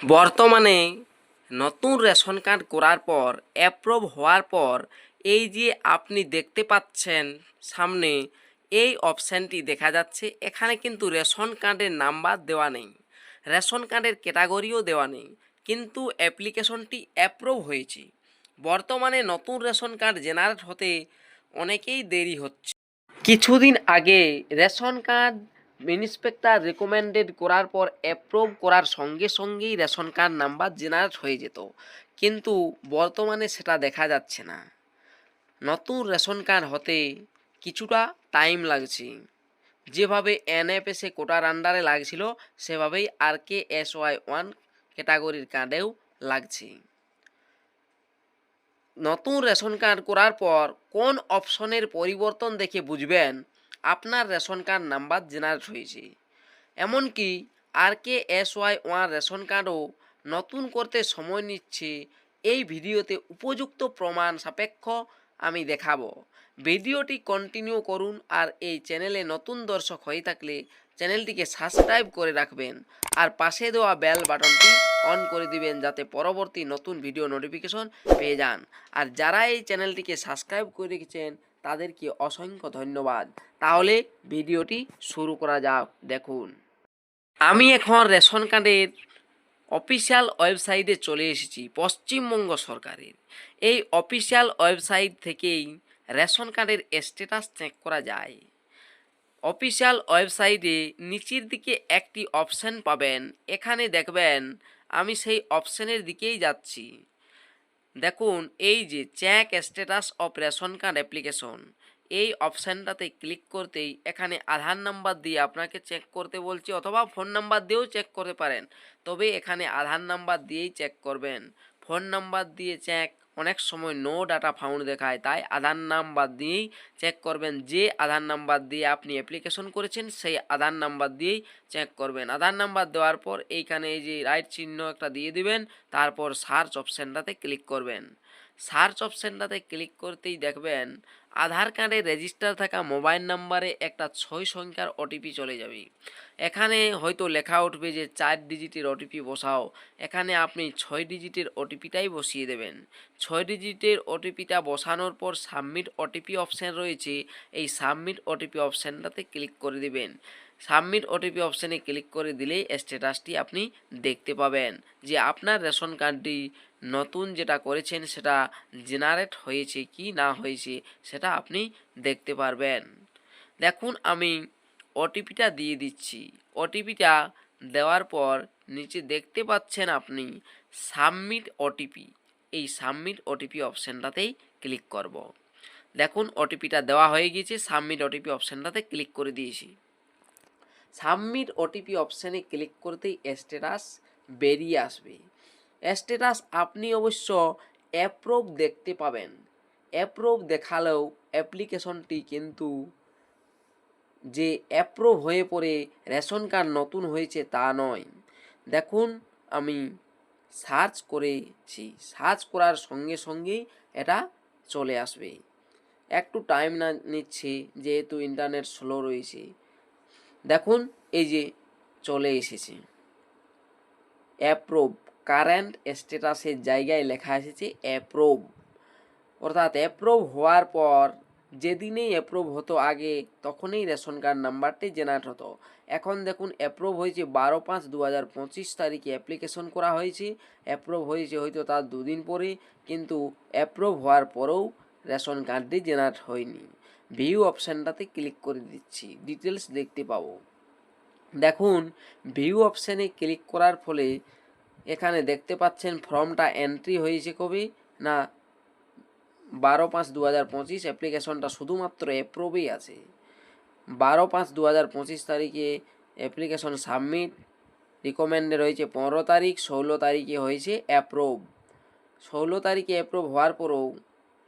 বর্তমানে নতুন ration card করার পর অ্যাপ্রুভ হওয়ার পর, এই যে আপনি দেখতে পাচ্ছেন সামনে, এই অপশানটি দেখা যাচ্ছে। এখানে কিন্তু রেশন কার্ডের নাম্বার দেওয়া নেই। রেশন কার্ডের ক্যাটাগরিও দেওয়া নেই। কিন্তু অ্যাপ্লিকেশনটি অ্যাপ্রুভ হয়েছে। বর্তমানে নতুন রেশন কার্ড জেনারেট হতে অনেকেই দেরি হচ্ছে। কিছুদিন আগে রেশন কার্ড ইন্সপেক্টর রেকমেন্ডেড করার পর অ্যাপ্রুভ করার সঙ্গে সঙ্গেই রেশন কার্ড নাম্বার জেনারেট হয়ে যেত। কিন্তু বর্তমানে সেটা দেখা যাচ্ছে না। নতুন রেশন কার্ড হতে কিছুটা টাইম লাগছে। যেভাবে এনএফএসে কোটার আন্ডারে লাগছিল, সেভাবেই R K S Y one ক্যাটাগরির কার্ডেও লাগছে। নতুন রেশন কার্ড করার পর কোন অপশনের পরিবর্তন দেখে বুঝবেন? আপনার রেশন কার্ড নাম্বার জেনারেট হয়েছে। এমনকি R K S Y one ration কার্ডও নতুন করতে সময় নিচ্ছে। এই ভিডিওতে উপযুক্ত প্রমাণ সাপেক্ষ আমি দেখাবো। ভিডিওটি কন্টিনিউ করুন আর এই চ্যানেলে নতুন দর্শক হয়ে থাকলে চ্যানেলটিকে সাবস্ক্রাইব করে রাখবেন। আর পাশে দেওয়া বেল বাটনটি অন করে দিবেন যাতে পরবর্তী নতুন ভিডিও নোটিফিকেশন পেয়ে যান। আর যারা এই চ্যানেলটিকে সাবস্ক্রাইব করে রেখেছেন তাদেরকে অসংখ্য ধন্যবাদ। তাহলে ভিডিওটি শুরু করা যাক, দেখুন। আমি এখন রেশন কার্ডের অফিসিয়াল ওয়েবসাইটে চলে এসেছি, পশ্চিমবঙ্গ সরকারের। এই অফিসিয়াল ওয়েবসাইট থেকেই রেশন কার্ডের স্ট্যাটাস চেক করা যায়। অফিসিয়াল ওয়েবসাইটে নিচের দিকে একটি অপশান পাবেন, এখানে দেখবেন আমি সেই অপশানের দিকেই যাচ্ছি। দেখুন, এই যে check status of ration card application এই অপশানটাতে ক্লিক করতেই এখানে আধার নাম্বার দিয়ে আপনাকে চেক করতে বলছি অথবা ফোন নাম্বার দিয়েও চেক করতে পারেন। তবে এখানে আধার নাম্বার দিয়েই চেক করবেন। ফোন নাম্বার দিয়ে চেক অনেক সময় নো ডাটা ফাউন্ড দেখায়, তাই আধার নাম্বার দিয়েই চেক করবেন। যে আধার নাম্বার দিয়ে আপনি অ্যাপ্লিকেশন করেছেন, সেই আধার নাম্বার দিয়েই চেক করবেন। আধার নাম্বার দেওয়ার পর এইখানে এই যে রাইট চিহ্ন একটা দিয়ে দিবেন, তারপর সার্চ অপশানটাতে ক্লিক করবেন। সার্চ অপশানটাতে ক্লিক করতেই দেখবেন আধার কার্ডে রেজিস্টার থাকা মোবাইল নাম্বারে একটা ছয় সংখ্যার ওটিপি চলে যাবে। এখানে হয়তো লেখা উঠবে যে চার ডিজিটের ওটিপি বসাও। এখানে আপনি ছয় ডিজিটের ওটিপিটাই বসিয়ে দেবেন। ছয় ডিজিটের ওটিপিটা বসানোর পর সাবমিট ওটিপি অপশান রয়েছে। এই সাবমিট ওটিপি অপশানটাতে ক্লিক করে দিবেন। সাবমিট ওটিপি অপশানে ক্লিক করে দিলেই স্ট্যাটাসটি আপনি দেখতে পাবেন যে আপনার রেশন কার্ডটি নতুন যেটা করেছেন সেটা জেনারেট হয়েছে কি না হয়েছে সেটা আপনি দেখতে পারবেন। দেখুন, আমি ওটিপিটা দিয়ে দিচ্ছি। ওটিপিটা দেওয়ার পর নিচে দেখতে পাচ্ছেন আপনি সাবমিট ওটিপি। এই সাবমিট ওটিপি অপশানটাতেই ক্লিক করব। দেখুন, ওটিপিটা দেওয়া হয়ে গিয়েছে, সাবমিট ওটিপি অপশানটাতে ক্লিক করে দিয়েছি। সাবমিট ওটিপি অপশানে ক্লিক করতেই স্ট্যাটাস বেরিয়ে আসবে। স্ট্যাটাস আপনি অবশ্য অ্যাপ্রুভ দেখতে পাবেন। অ্যাপ্রুভ দেখালেও অ্যাপ্লিকেশনটি কিন্তু যে অ্যাপ্রুভ হয়ে পড়ে রেশন কার্ড নতুন হয়েছে তা নয়। দেখুন, আমি সার্চ করেছি। সার্চ করার সঙ্গে সঙ্গেই এটা চলে আসবে। একটু টাইম না নিচ্ছে, যেহেতু ইন্টারনেট স্লো রয়েছে। দেখুন, এই যে চলে এসেছে। অ্যাপ্রুভ কারেন্ট স্ট্যাটাসের জায়গায় লেখা এসেছে অ্যাপ্রুভ অর্থাৎ অ্যাপ্রুভ হওয়ার পর যেদিনেই অ্যাপ্রুভ হতো আগে, তখনই রেশন কার্ড নাম্বারটি জেনারেট হতো। এখন দেখুন অ্যাপ্রুভ হয়েছে বারো পাঁচ দু হাজার পঁচিশ তারিখে অ্যাপ্লিকেশন করা হয়েছে। অ্যাপ্রুভ হয়েছে হয়তো তার দুদিন পরে, কিন্তু অ্যাপ্রুভ হওয়ার পরেও রেশন কার্ডটি জেনারেট হয়নি। ভিউ অপশানটাতে ক্লিক করে দিচ্ছি। ডিটেলস দেখতে পাবো। দেখুন ভিউ অপশানে ক্লিক করার ফলে এখানে দেখতে পাচ্ছেন ফর্মটা এন্ট্রি হয়েছে কবে? না, বারো পাঁচ দু হাজার পঁচিশ অ্যাপ্লিকেশনটা শুধুমাত্র অ্যাপ্রুভেই আছে। বারো পাঁচ দু হাজার পঁচিশ তারিখে অ্যাপ্লিকেশন সাবমিট রিকমেন্ডে রয়েছে পনেরো তারিখ, ষোলো তারিখে হয়েছে অ্যাপ্রুভ ষোলো তারিখে অ্যাপ্রুভ হওয়ার পরেও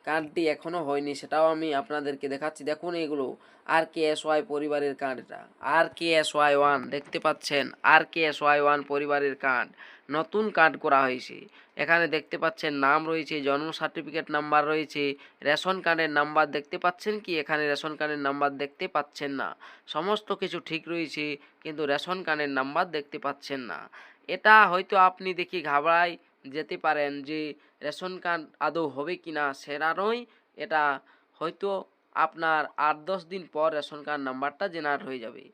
কার্ডটি এখনও হয়নি, সেটাও আমি আপনাদেরকে দেখাচ্ছি। দেখুন এগুলো আর কে এস ওয়াই পরিবারের কার্ড এটা। R K S Y one দেখতে পাচ্ছেন? R K S Y one পরিবারের কার্ড নতুন কার্ড করা হয়েছে। এখানে দেখতে পাচ্ছেন নাম রয়েছে, জন্ম সার্টিফিকেট নাম্বার রয়েছে, রেশন কার্ডের নাম্বার দেখতে পাচ্ছেন কি? এখানে রেশন কার্ডের নাম্বার দেখতে পাচ্ছেন না। সমস্ত কিছু ঠিক রয়েছে, কিন্তু রেশন কার্ডের নাম্বার দেখতে পাচ্ছেন না। এটা হয়তো আপনি দেখি ঘাবড়াই যেতে পারেন যে রেশন কার্ড আদৌ হবে কি না সেটারই এটা হয়তো আপনার আট দশ দিন পর রেশন কার্ড নাম্বারটা জেনারেট হয়ে যাবে।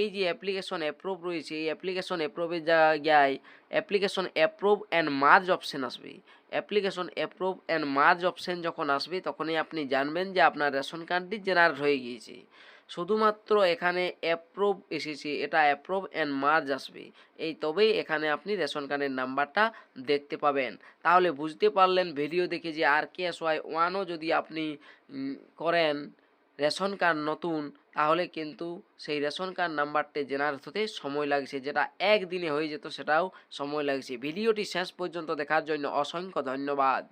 এই যে অ্যাপ্লিকেশন অ্যাপ্রুভ রয়েছে, এই অ্যাপ্লিকেশন অ্যাপ্রুভের জায়গায় application approve and merge option আসবে। Application approve and merge option যখন আসবে, তখনই আপনি জানবেন যে আপনার রেশন কার্ডটি জেনারেট হয়ে গিয়েছে। শুধুমাত্র এখানে অ্যাপ্রুভ এসেছে, এটা অ্যাপ্রুভ অ্যান্ড মার্জ আসবে। এই তবেই এখানে আপনি রেশন কার্ডের নাম্বারটা দেখতে পাবেন। তাহলে বুঝতে পারলেন ভিডিও দেখে যে আর কে এস ওয়াই ওয়ানও যদি আপনি করেন রেশন কার্ড নতুন, তাহলে কিন্তু সেই রেশন কার্ড নাম্বারটি জেনারেট হতে সময় লাগছে, যেটা একদিনে হয়ে যেত সেটাও সময় লাগছে। ভিডিওটি শেষ পর্যন্ত দেখার জন্য অসংখ্য ধন্যবাদ।